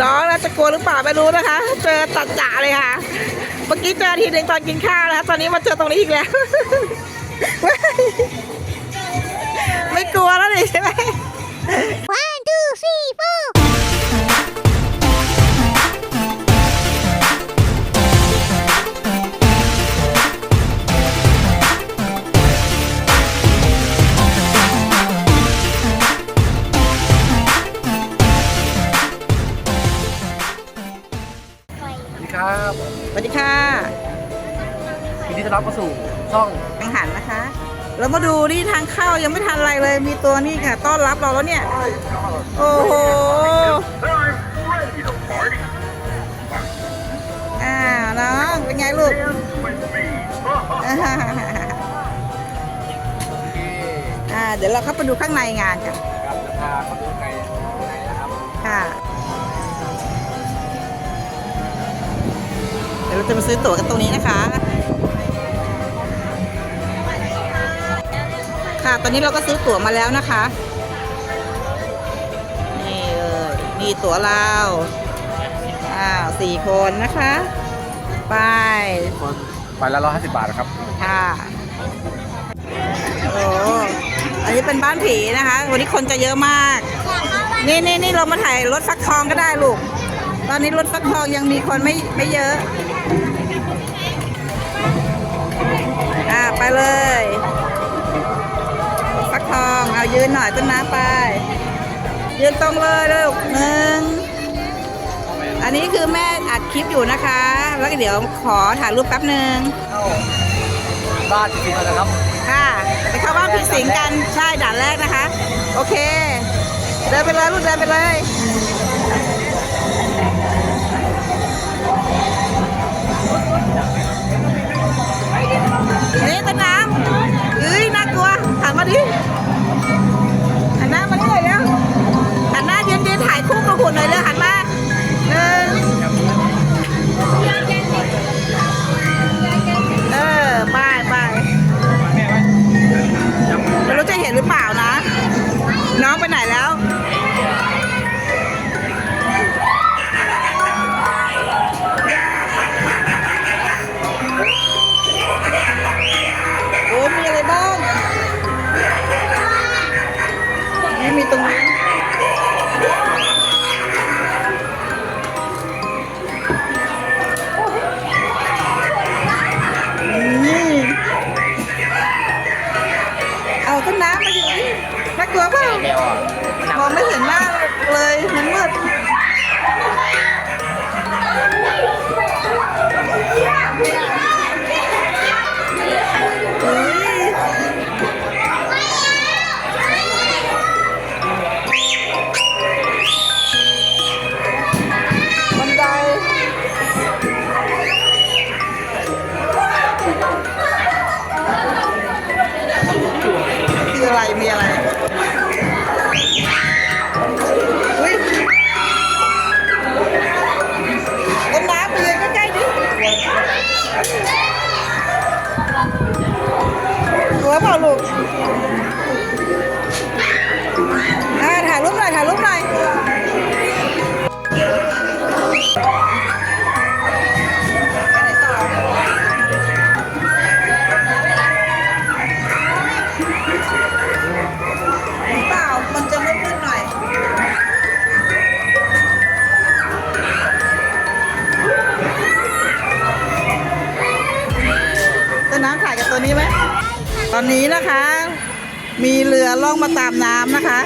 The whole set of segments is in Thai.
น้องนะจะกลัวหรือเปล่าไม่รู้นะคะ เจอตัดจ่าเลยค่ะ เมื่อกี้เจอทีหนึ่งตอนกินข้าวนะคะ ตอนนี้มาเจอตรงนี้อีกแล้ว ไม่กลัวแล้วนี่ใช่ไหม นดีต้อนรับเข้าสู่ช่องกังหันนะคะเรามาดูนี่ทางเข้ายังไม่ทันอะไรเลย มีตัวนี่ค่ะ ต้อนรับเราแล้วเนี่ย โอ้โหอ่าน้องเป็นไงลูกอ่าเดี๋ยวเราเข้าไปดูข้างในงานกันครับจะพาเขาดูไกลไหนนะครับ ค่ะเดี๋ยวเราจะมาซื้อตั๋วกันตรงนี้นะคะ ค่ะ ตอนนี้เราก็ซื้อตั๋วมาแล้วนะคะ นี่เลยมีตั๋วเราอ้าวสี่คนนะคะ ไป คนไปละร้อยห้าสิบบาทนะครับ ค่ะ โอ้ อันนี้เป็นบ้านผีนะคะ วันนี้คนจะเยอะมาก นี่นี่นี่เรามาถ่ายรถฟักทองก็ได้ลูก ตอนนี้รถฟักทองยังมีคนไม่ไม่เยอะ ยืนหน่อยต้นน้ำไป ยืนตรงเลยลูกหนึ่งอันนี้คือแม่อัดคลิปอยู่นะคะ แล้วก็เดี๋ยวขอถ่ายรูปแป๊บหนึ่งเข้าบ้านจริงๆนะครับ ค่ะไปเข้าบ้านพี่สิงห์กัน ใช่ด่านแรกนะคะ โอเค เดินไปเลยลูกเดินไปเลย หุ่นหน่อยเลยหัน กลัวเปล่ามองไม่เห็นหน้าเลยมันมืดายกับตัวนี้ไหม ตอนนี้นะคะ มีเรือล่องมาตามน้ำนะคะ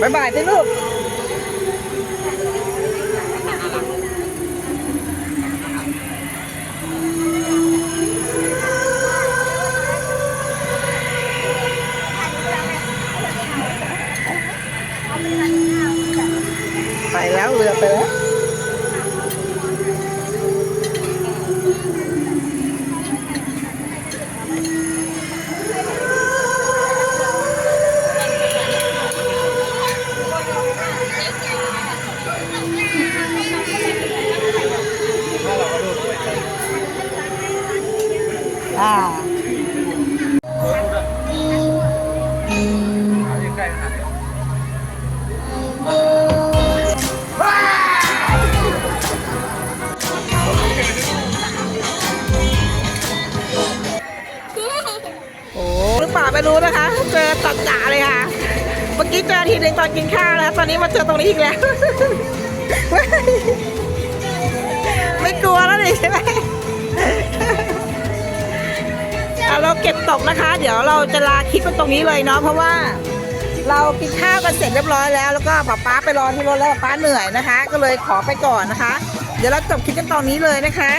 บายบายสิลูก่ะโอ้หรือป่าไม่รู้นะคะ เจอตัดจ่าเลยค่ะ เมื่อกี้เจอทีหนึ่งตอนกินข้าวนะคะตอนนี้มาเจอตรงนี้อีกแล้ว ไม่กลัวแล้วดิใช่ไหม อะเราเก็บตกนะคะ เดี๋ยวเราจะลาคลิปกันตรงนี้เลยเนาะเพราะว่า เรากินข้าวกันเสร็จเรียบร้อยแล้ว แล้วก็ป๊าป๊าไปรอที่รถแล้วป๊าป๊าเหนื่อยนะคะ ก็เลยขอไปก่อนนะคะ เดี๋ยวเราจบคลิปกันตอนนี้เลยนะคะ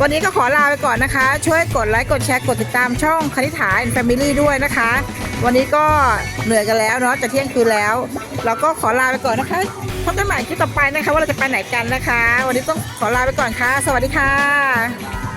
วันนี้ก็ขอลาไปก่อนนะคะ ช่วยกดไลค์กดแชร์กดติดตามช่องคณิ t าแอนด์แฟมิลี่ด้วยนะคะ วันนี้ก็เหนื่อยกันแล้วเนาะจะเที่ยงคืนแล้ว เราก็ขอลาไปก่อนนะคะพบกันใหม่คลิปต่อไปนะคะ ว่าเราจะไปไหนกันนะคะ วันนี้ต้องขอลาไปก่อนค่ะ สวัสดีค่ะ